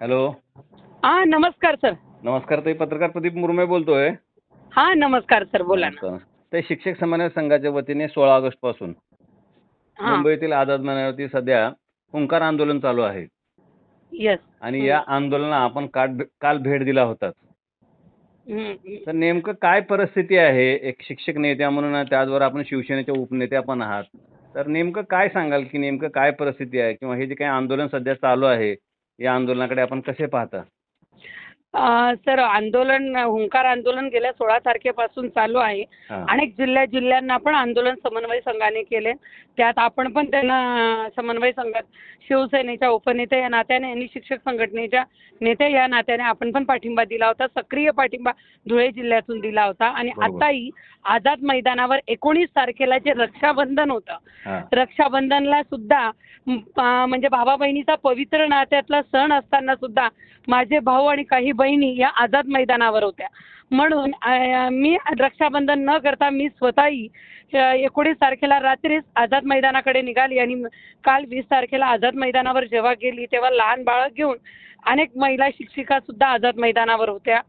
Hello. हा नमस्कार sir. नमस्कार ताई. पत्रकार प्रदीप मुरमे बोलतोय. हा नमस्कार सर. बोला ना. ते शिक्षक समन्वय संघाच्या वतीने सोळा ऑगस्टपासून हा. मुंबईतील आझाद मैदानावरती सध्या हुंकार आंदोलन चालू आहे. येस आणि या आंदोलनाला आपण काल काल भेट दिला होता. तर नेमकं काय परिस्थिती आहे? एक शिक्षक नेत्या म्हणून त्याचबरोबर आपण शिवसेनेचे उपनेत्या पण आहात. तर नेमकं काय सांगाल की नेमकं काय परिस्थिती आहे? किंवा हे जे काही आंदोलन सध्या चालू आहे या आंदोलनाकडे आपण कसे पाहता? सर आंदोलन हुंकार आंदोलन गेल्या सोळा तारखेपासून चालू आहे. हा. अनेक जिल्ह्या जिल्ह्यांना पण आंदोलन समन्वय संघाने केले. त्यात आपण पण त्यांना समन्वय संघात शिवसेनेच्या उपनेते या नात्याने आणि शिक्षक संघटनेच्या नेते या नात्याने आपण पण पाठिंबा दिला होता. सक्रिय पाठिंबा धुळे जिल्ह्यातून दिला होता. आणि बरोबर. आताही आझाद मैदानावर एकोणीस तारखेला जे रक्षाबंधन होतं हा. रक्षाबंधनला सुद्धा म, म्हणजे भावा बहिणीचा पवित्र नात्यातला सण असताना सुद्धा माझे भाऊ आणि काही बहिणी या आझाद मैदानावर होत्या म्हणून मी रक्षाबंधन न करता मी स्वतःही एकोणीस तारखेला रात्रीच आझाद मैदानाकडे निघाली आणि काल वीस तारखेला आझाद मैदानावर जेव्हा गेली तेव्हा लहान बाळं घेऊन अनेक महिला शिक्षिका सुद्धा आझाद मैदानावर होत्या.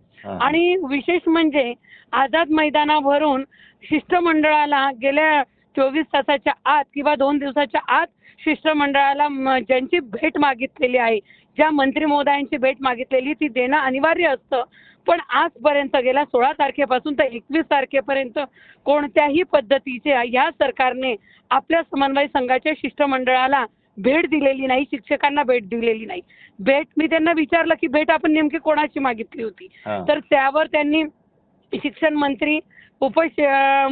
आणि विशेष म्हणजे आझाद मैदानावरून शिष्टमंडळाला गेल्या चोवीस तासाच्या आत किंवा दोन दिवसाच्या आत शिष्टमंडळाला ज्यांची भेट मागितलेली आहे ज्या मंत्री महोदयांची भेट मागितलेली ती देणं अनिवार्य असतं. पण आजपर्यंत गेल्या सोळा तारखेपासून तर एकवीस तारखेपर्यंत कोणत्याही पद्धतीचे या सरकारने आपल्या समन्वय संघाच्या शिष्टमंडळाला भेट दिलेली नाही शिक्षकांना भेट दिलेली नाही. भेट मी त्यांना विचारलं की भेट आपण नेमकी कोणाची मागितली होती. तर त्यावर त्यांनी शिक्षण मंत्री उप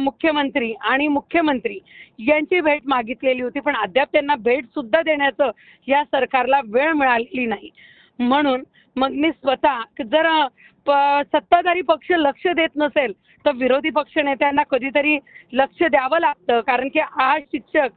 मुख्यमंत्री आणि मुख्यमंत्री यांची भेट मागितलेली होती. पण अद्याप त्यांना भेट सुद्धा देण्याचं या सरकारला वेळ मिळालेली नाही. म्हणून मग मी स्वतः जर प- सत्ताधारी पक्ष लक्ष देत नसेल तर विरोधी पक्ष नेत्यांना कधीतरी लक्ष द्यावं लागतं. कारण की हा शिक्षक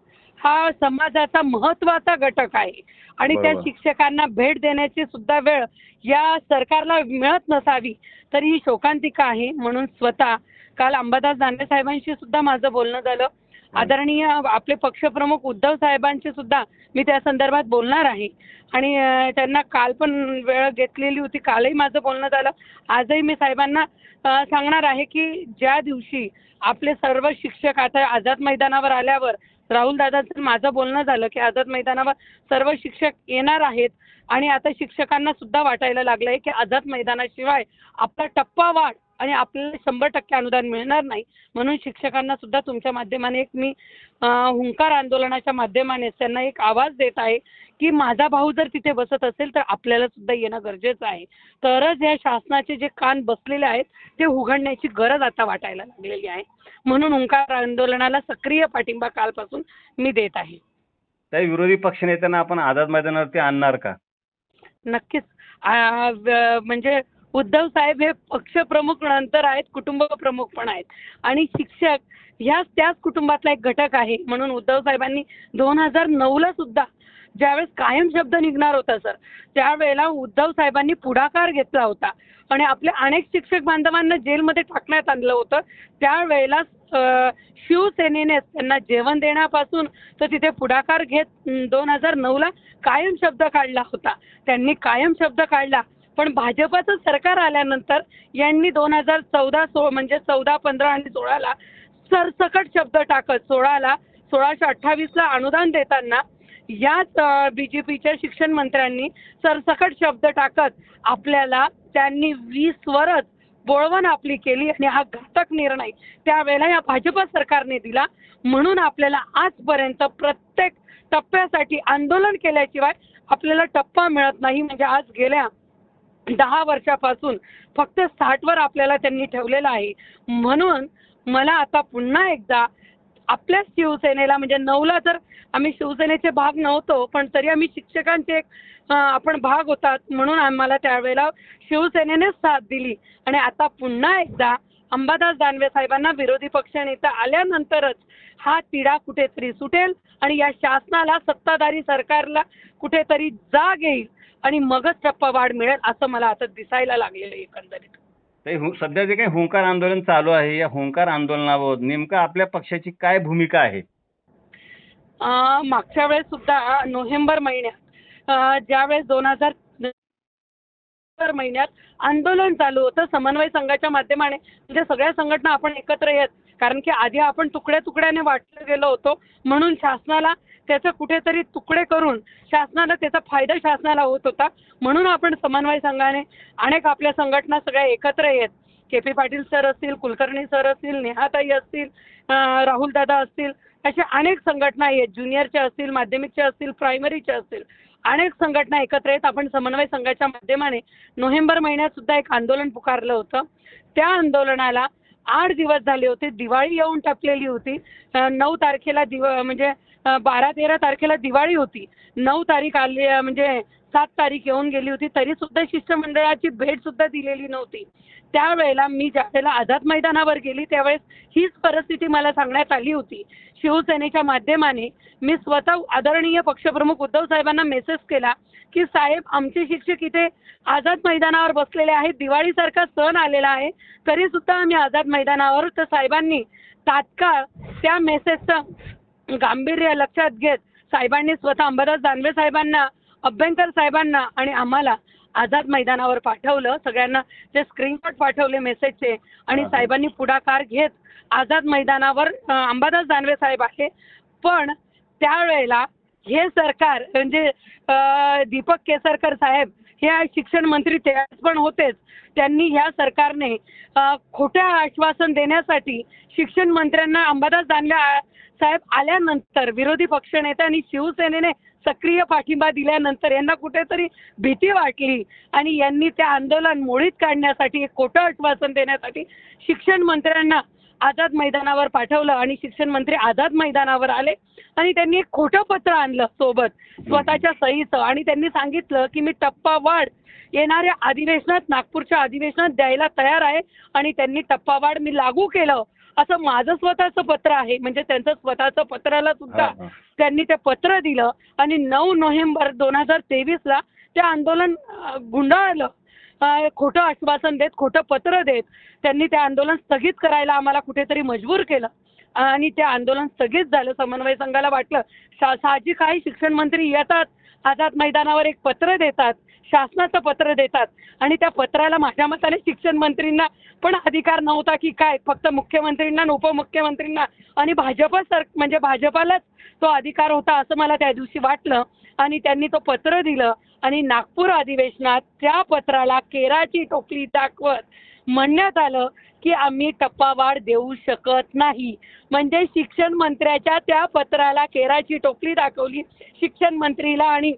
हा समाजाचा महत्त्वाचा घटक आहे. आणि त्या. शिक्षकांना भेट देण्याची सुद्धा वेळ या सरकारला मिळत नसावी तर ही शोकांतिका आहे. म्हणून स्वतः काल अंबादास दानवे साहेबांशी सुद्धा माझं बोलणं झालं. आदरणीय आपले पक्षप्रमुख उद्धव साहेबांशी सुद्धा मी त्या संदर्भात बोलणार आहे. आणि त्यांना काल पण वेळ घेतलेली होती कालही माझं बोलणं झालं. आजही मी साहेबांना सांगणार आहे की ज्या दिवशी आपले सर्व शिक्षक आता आझाद मैदानावर आल्यावर राहुल दादाचं माझं बोलणं झालं की आझाद मैदानावर सर्व शिक्षक येणार आहेत आणि आता शिक्षकांना सुद्धा वाटायला लागलंय की आझाद मैदानाशिवाय आपला टप्पा वाढ आणि आपल्याला शंभर टक्के अनुदान मिळणार नाही. म्हणून शिक्षकांना सुद्धा तुमच्या माध्यमाने एक मी हुंकार आंदोलनाच्या माध्यमाने त्यांना एक आवाज देत आहे की माझा भाऊ जर तिथे बसत असेल तर आपल्याला सुद्धा येणं गरजेचं आहे. तरच या शासनाचे जे कान बसलेले आहेत ते उघडण्याची गरज आता वाटायला लागलेली आहे. म्हणून हुंकार आंदोलनाला सक्रिय पाठिंबा कालपासून मी देत आहे. ताई विरोधी पक्षनेत्यांना आपण आझाद मैदानावरती आणणार का? नक्कीच. म्हणजे उद्धव साहेब हे पक्षप्रमुख नंतर आहेत कुटुंब प्रमुख पण आहेत. आणि शिक्षक ह्याच त्याच कुटुंबातला एक घटक आहे. म्हणून उद्धव साहेबांनी दोन हजार नऊला सुद्धा ज्यावेळेस कायम शब्द निघणार होता सर त्यावेळेला उद्धव साहेबांनी पुढाकार घेतला होता. आणि आपल्या अनेक शिक्षक बांधवांना जेलमध्ये टाकण्यात आणलं होतं. त्यावेळेला शिवसेनेने त्यांना जेवण देण्यापासून तर तिथे पुढाकार घेत दोन हजार नऊला कायम शब्द काढला होता. त्यांनी कायम शब्द काढला. पण भाजपाचं सरकार आल्यानंतर यांनी दोन हजार चौदा सो म्हणजे चौदा पंधरा आणि सोळाला सरसकट शब्द टाकत सोळाला सोळाशे अठ्ठावीसला अनुदान देताना याच बी जे पीच्या शिक्षण मंत्र्यांनी सरसकट शब्द टाकत आपल्याला त्यांनी वीसवरच बोळवण आपली केली आणि हा घातक निर्णय त्यावेळेला या भाजप सरकारने दिला. म्हणून आपल्याला आजपर्यंत प्रत्येक टप्प्यासाठी आंदोलन केल्याशिवाय आपल्याला टप्पा मिळत नाही. म्हणजे आज गेल्या दहा वर्षापासून फक्त साठवर आपल्याला त्यांनी ठेवलेलं आहे. म्हणून मला आता पुन्हा एकदा आपल्याच शिवसेनेला म्हणजे नऊला जर आम्ही शिवसेनेचे भाग नव्हतो पण तरी आम्ही शिक्षकांचे एक आपण भाग होतात म्हणून आम्हाला त्यावेळेला शिवसेनेनेच साथ दिली. आणि आता पुन्हा एकदा अंबादास दानवे साहेबांना विरोधी पक्षनेता आल्यानंतरच हा तिढा कुठेतरी सुटेल आणि या शासनाला सत्ताधारी सरकारला कुठेतरी जाग येईल. आणि मगच टप्पा वाढ मिळेल असं मला आता दिसायला लागलेलं आहे एकंदरीत. सध्या जे काही हुंकार आंदोलन चालू आहे या हुंकार आंदोलनावर नेमकं आपल्या पक्षाची काय भूमिका आहे? मागच्या वेळेस सुद्धा नोव्हेंबर महिन्यात ज्यावेळेस दोन हजार नोव्हेंबर महिन्यात आंदोलन चालू होतं समन्वय संघाच्या माध्यमाने म्हणजे सगळ्या संघटना आपण एकत्र येत कारण की आधी आपण तुकड्या तुकड्याने वाटलं गेलो होतो. म्हणून शासनाला त्याचं कुठेतरी तुकडे करून शासनाला त्याचा फायदा शासनाला होत होता. म्हणून आपण समन्वय संघाने अनेक आपल्या संघटना सगळ्या एकत्र येत. के पी पाटील सर असतील कुलकर्णी सर असतील नेहाताई असतील राहुल दादा असतील अशा अनेक संघटना आहेत ज्युनियरच्या असतील माध्यमिकच्या असतील प्रायमरीच्या असतील. अनेक संघटना एकत्र आहेत आपण समन्वय संघाच्या माध्यमाने नोव्हेंबर महिन्यात सुद्धा एक आंदोलन पुकारलं होतं. त्या आंदोलनाला आठ दिवस झाले होते दिवाळी येऊन टपलेली होती. नऊ तारखेला दिव म्हणजे बारा तेरा तारखेला दिवाळी होती. नऊ तारीख आली म्हणजे सात तारीख येऊन गेली होती तरी सुद्धा शिष्टमंडळाची भेट सुद्धा दिलेली नव्हती. त्यावेळेला मी ज्यावेळेला आझाद मैदानावर गेली त्यावेळेस हीच परिस्थिती मला सांगण्यात आली होती. शिवसेनेच्या माध्यमाने मी स्वतः आदरणीय पक्षप्रमुख उद्धव साहेबांना मेसेज केला की साहेब आमचे शिक्षक इथे आझाद मैदानावर बसलेले आहेत दिवाळीसारखा सण आलेला आहे तरी सुद्धा आम्ही आझाद मैदानावर. तर साहेबांनी तात्काळ त्या मेसेजचं गांभीर्य लक्षात घेत साहेबांनी स्वतः अंबादास दानवे साहेबांना अभ्यंकर साहेबांना आणि आम्हाला आझाद मैदानावर पाठवलं. सगळ्यांना ते स्क्रीनशॉट पाठवले मेसेजचे आणि. साहेबांनी पुढाकार घेत आझाद मैदानावर अंबादास दानवे साहेब आहे. पण त्यावेळेला हे सरकार म्हणजे दीपक केसरकर साहेब हे शिक्षण मंत्री त्यावेळेस पण होतेच. त्यांनी ह्या सरकारने खोट्या आश्वासन देण्यासाठी शिक्षण मंत्र्यांना अंबादास दानवे साहेब आल्यानंतर विरोधी पक्षनेते आणि शिवसेनेने सक्रिय पाठिंबा दिल्यानंतर यांना कुठेतरी भीती वाटली. आणि यांनी ते आंदोलन मोडीत काढण्यासाठी एक खोटं आश्वासन देण्यासाठी शिक्षण मंत्र्यांना आझाद मैदानावर पाठवलं आणि शिक्षण मंत्री आझाद मैदानावर आले. आणि त्यांनी एक खोटं पत्र आणलं सोबत स्वतःच्या सहीचं. आणि त्यांनी सांगितलं की मी टप्पावाढ येणाऱ्या अधिवेशनात नागपूरच्या अधिवेशनात द्यायला तयार आहे. आणि त्यांनी टप्पावाढ मी लागू केलं. असं माझं स्वतःचं पत्र आहे. म्हणजे त्यांचं स्वतःचं पत्राला सुद्धा. त्यांनी ते पत्र दिलं आणि नऊ नोव्हेंबर दोन हजार तेवीसला ते आंदोलन गुंडाळलं. खोटं आश्वासन देत खोटं पत्र देत त्यांनी ते आंदोलन स्थगित करायला आम्हाला कुठेतरी मजबूर केलं. आणि ते आंदोलन स्थगित झालं. समन्वय संघाला वाटलं साहजिक आहे शिक्षण मंत्री येतात आझाद मैदानावर एक पत्र देतात. शासनाचं पत्र देतात. आणि त्या पत्राला माझ्या मताने शिक्षण मंत्रींना पण अधिकार नव्हता की काय फक्त मुख्यमंत्रींना आणि उपमुख्यमंत्रींना. आणि भाजप सर म्हणजे भाजपालाच तो अधिकार होता असं मला त्या दिवशी वाटलं. आणि त्यांनी तो पत्र दिलं. आणि नागपूर अधिवेशनात त्या पत्राला केराची टोपली दाखवत म्हणण्यात आलं की आम्ही टप्पावाढ देऊ शकत नाही. म्हणजे शिक्षण मंत्र्याच्या त्या पत्राला केराची टोपली दाखवली. शिक्षण मंत्रीला आणि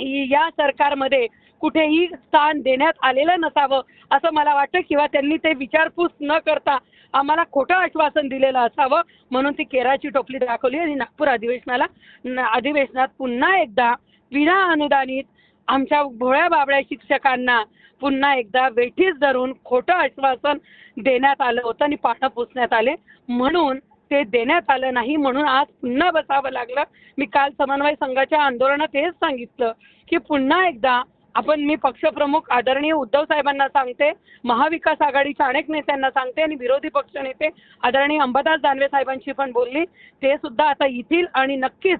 या सरकारमध्ये कुठेही स्थान देण्यात आलेलं नसावं असं मला वाटतं किंवा त्यांनी ते विचारपूस न करता आम्हाला खोटं आश्वासन दिलेलं असावं म्हणून ती केराची टोपली दाखवली आणि नागपूर अधिवेशनाला अधिवेशनात पुन्हा एकदा विना अनुदानित आमच्या भोळ्या बाबड्या शिक्षकांना पुन्हा एकदा वेठीस धरून खोटं आश्वासन देण्यात आलं होतं आणि पानं पुसण्यात आले. म्हणून ते देण्यात आलं नाही म्हणून आज पुन्हा बसावं लागलं. मी काल समन्वय संघाच्या आंदोलनात हेच सांगितलं की पुन्हा एकदा आपण मी पक्षप्रमुख आदरणीय उद्धव साहेबांना सांगते महाविकास आघाडीच्या अनेक नेत्यांना सांगते आणि विरोधी पक्षनेते आदरणीय अंबादास दानवे साहेबांशी पण बोलली. ते सुद्धा आता येतील आणि नक्कीच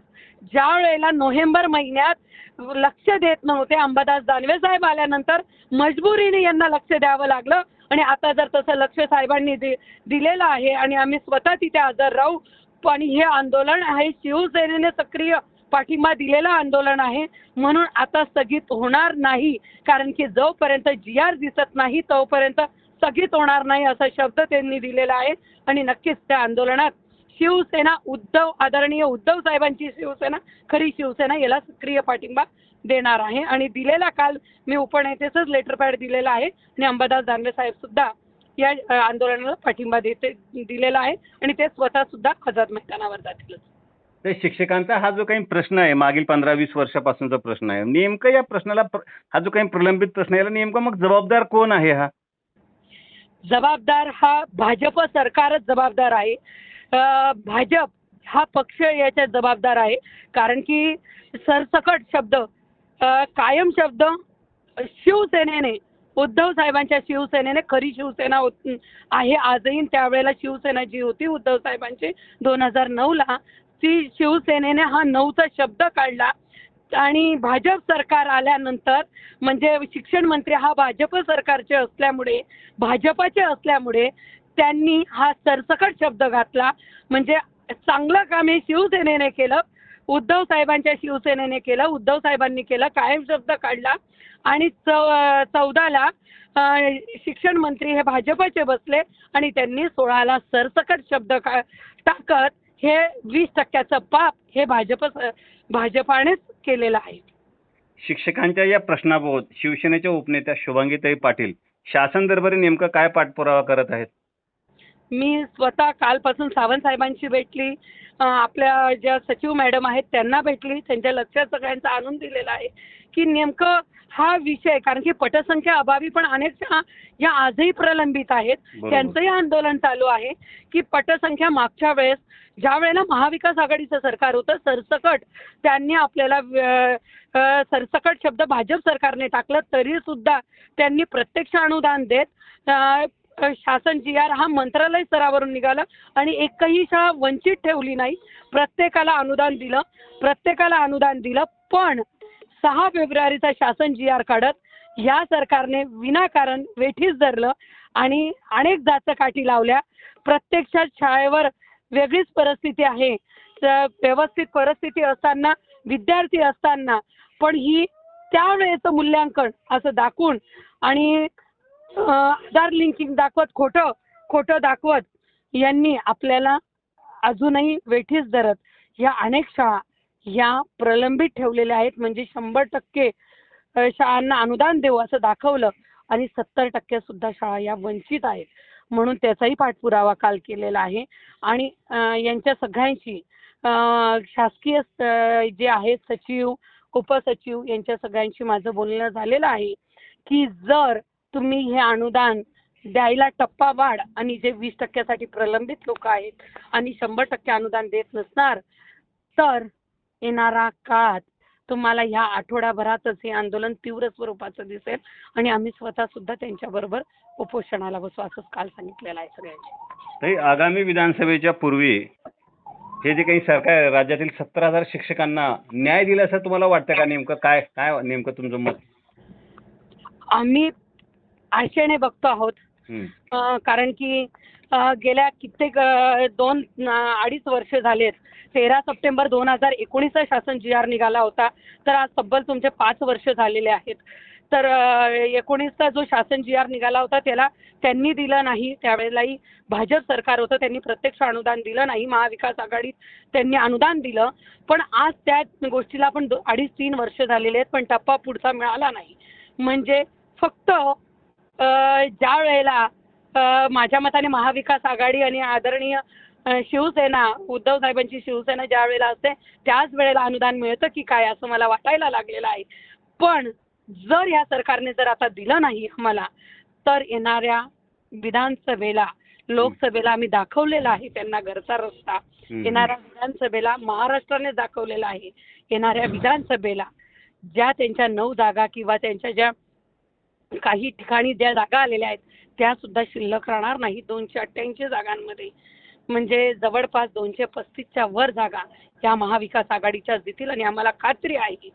ज्या वेळेला नोव्हेंबर महिन्यात लक्ष देत नव्हते अंबादास दानवे साहेब आल्यानंतर मजबुरीने यांना लक्ष द्यावं लागलं. आणि आता जर तसं लक्ष साहेबांनी दि दिलेलं आहे आणि आम्ही स्वतः तिथे हजर राहू पण हे आंदोलन आहे शिवसेनेने सक्रिय पाठिंबा दिलेलं आंदोलन आहे म्हणून आता स्थगित होणार नाही. कारण की जोपर्यंत जी आर दिसत नाही तोपर्यंत स्थगित होणार नाही असा शब्द त्यांनी दिलेला आहे. आणि नक्कीच त्या आंदोलनात शिवसेना उद्धव आदरणीय उद्धव साहेबांची शिवसेना खरी शिवसेना याला सक्रिय पाठिंबा देणार आहे. आणि दिलेला काल मी उपनेतेचंच लेटर पॅड दिलेला आहे. आणि अंबादास दानवे साहेब सुद्धा या आंदोलनाला पाठिंबा देते दिलेला आहे. आणि ते स्वतः सुद्धा आझाद मैदानावर जातील. तर शिक्षकांचा हा जो काही प्रश्न आहे मागील पंधरा वीस वर्षापासूनचा प्रश्न आहे. नेमकं या प्रश्नाला प्र- हा जो काही प्रलंबित प्रश्न आहे नेमकं मग जबाबदार कोण आहे हा? जबाबदार हा भाजप सरकारच जबाबदार आहे. भाजप हा पक्ष याच्यात जबाबदार आहे. कारण की सरसकट शब्द कायम शब्द शिवसेनेने उद्धव साहेबांच्या शिवसेनेने खरी शिवसेना आहे आजही. त्यावेळेला शिवसेना जी होती उद्धव साहेबांची दोन हजार नऊला ती शिवसेनेने हा नऊचा शब्द काढला. आणि भाजप सरकार आल्यानंतर म्हणजे शिक्षण मंत्री हा भाजप सरकारचे असल्यामुळे भाजपाचे असल्यामुळे त्यांनी हा सरसकट शब्द घातला. म्हणजे चांगलं काम हे शिवसेनेने केलं. उद्धव साहेबांच्या शिवसेनेने केलं. उद्धव साहेबांनी केलं. कायम शब्द काढला. आणि चौ चौदाला शिक्षण मंत्री हे भाजपचे बसले आणि त्यांनी सोळाला सरसकट शब्द का टाकत हे वीस टक्क्याचं पाप हे भाजप भाजपानेच केलेलं आहे. शिक्षकांच्या या प्रश्नाबाबत शिवसेनेच्या उपनेत्या शुभांगीताई पाटील शासन दरबारी नेमकं काय पाठपुरावा करत आहेत? मी स्वतः कालपासून सावंत साहेबांशी भेटली. आपल्या ज्या सचिव मॅडम आहेत त्यांना भेटली. त्यांच्या लक्षात सगळ्यांचा आणून दिलेला आहे की नेमकं हा विषय कारण की पटसंख्या अभावी पण अनेक या आजही प्रलंबित आहेत. त्यांचंही आंदोलन चालू आहे की पटसंख्या मागच्या वेळेस ज्या वेळेला महाविकास आघाडीचं सरकार होतं सरसकट त्यांनी आपल्याला सरसकट शब्द भाजप सरकारने टाकलं तरी सुद्धा त्यांनी प्रत्यक्ष अनुदान देत शासन जी आर हा मंत्रालय स्तरावरून निघाला आणि एकही शाळा वंचित ठेवली नाही. प्रत्येकाला अनुदान दिलं प्रत्येकाला अनुदान दिलं पण सहा फेब्रुवारीचा शासन जी आर काढत या सरकारने विनाकारण वेठीस धरलं आणि अनेक काठी लावल्या. प्रत्यक्षात शाळेवर वेगळीच परिस्थिती आहे. तर व्यवस्थित परिस्थिती असताना विद्यार्थी असताना पण ही त्यावेळेचं मूल्यांकन असं दाखवून आणि अं, आधार लिंकिंग दाखवत खोटं खोटं दाखवत यांनी आपल्याला अजूनही वेठीस धरत. या अनेक शाळा या प्रलंबित ठेवलेल्या आहेत. म्हणजे शंभर टक्के शाळांना अनुदान देऊ असं दाखवलं आणि सत्तर टक्के सुद्धा शाळा या वंचित आहेत. म्हणून त्याचाही पाठपुरावा काल केलेला आहे. आणि यांच्या सगळ्यांशी शासकीय जे आहेत सचिव उपसचिव यांच्या सगळ्यांशी माझं बोलणं झालेलं आहे की जर तुम्ही हे अनुदान द्यायला टप्पा वाढ आणि जे वीस टक्क्यासाठी प्रलंबित लोक आहेत आणि शंभर टक्के अनुदान देत नसणार तर येणारा काळात तुम्हाला ह्या आठवड्याभरातच हे आंदोलन तीव्र स्वरूपाचं दिसेल आणि आम्ही स्वतः सुद्धा त्यांच्याबरोबर उपोषणाला बसू असंच काल सांगितलेलं आहे सगळ्यांनी आगामी विधानसभेच्या पूर्वी हे जे काही सरकार राज्यातील सत्तर हजार शिक्षकांना न्याय दिला असं तुम्हाला वाटतं का नेमकं? काय काय नेमकं तुमचं मत? आम्ही आशेने बघतो आहोत. कारण की गेल्या कित्येक दोन अडीच वर्ष झालेत. तेरा सप्टेंबर दोन हजार एकोणीसचा शासन जी आर निघाला होता. तर आज तब्बल तुमचे पाच वर्ष झालेले आहेत. तर एकोणीसचा जो शासन जी आर निघाला होता त्याला त्यांनी दिलं नाही. त्यावेळेलाही भाजप सरकार होतं त्यांनी प्रत्यक्ष अनुदान दिलं नाही. महाविकास आघाडीत त्यांनी अनुदान दिलं. पण आज त्या गोष्टीला पण अडीच तीन वर्ष झालेले आहेत पण टप्पा पुढचा मिळाला नाही. म्हणजे फक्त ज्या वेळेला माझ्या मताने महाविकास आघाडी आणि आदरणीय शिवसेना उद्धव साहेबांची शिवसेना ज्या वेळेला असते त्याच वेळेला अनुदान मिळतं की काय असं मला वाटायला लागलेलं आहे. पण जर या सरकारने जर आता दिलं नाही आम्हाला तर येणाऱ्या विधानसभेला लोकसभेला आम्ही दाखवलेला आहे त्यांना घरचा रस्ता. येणाऱ्या विधानसभेला महाराष्ट्राने दाखवलेला आहे. येणाऱ्या विधानसभेला ज्या त्यांच्या नऊ जागा किंवा त्यांच्या ज्या काही ठिकाणी ज्या जागा आलेल्या आहेत त्या सुद्धा शिल्लक राहणार नाही. दोनशे अठ्ठ्याऐंशी जागांमध्ये म्हणजे जवळपास दोनशे पस्तीसच्या वर जागा या महाविकास आघाडीच्याच देतील आणि आम्हाला खात्री आहे की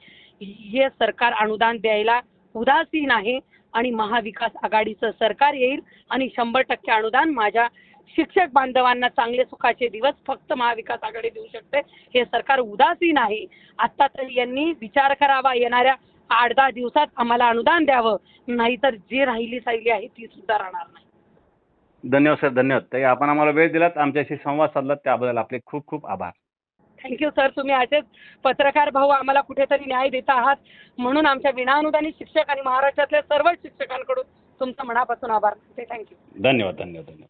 हे सरकार अनुदान द्यायला उदासीन आहे आणि महाविकास आघाडीचं सरकार येईल आणि शंभर टक्के अनुदान माझ्या शिक्षक बांधवांना चांगले सुखाचे दिवस फक्त महाविकास आघाडी देऊ शकते. हे सरकार उदासीन आहे. आता तरी यांनी विचार करावा येणाऱ्या आठ दहा दिवसात आम्हाला अनुदान द्यावं. नाहीतर जी राहिली साहिली आहे ती सुद्धा राहणार नाही. धन्यवाद सर धन्यवाद. ताई आपण आम्हाला वेळ दिलात. आमच्याशी संवाद साधलात. त्याबद्दल आपले खूप खूप आभार. थँक्यू सर तुम्ही असेच पत्रकार भाऊ आम्हाला कुठेतरी न्याय देत आहात. म्हणून आमच्या विनाअनुदानित शिक्षक आणि महाराष्ट्रातल्या सर्व शिक्षकांकडून तुमचा मनापासून आभार. मानते थँक्यू धन्यवाद धन्यवाद धन्यवाद.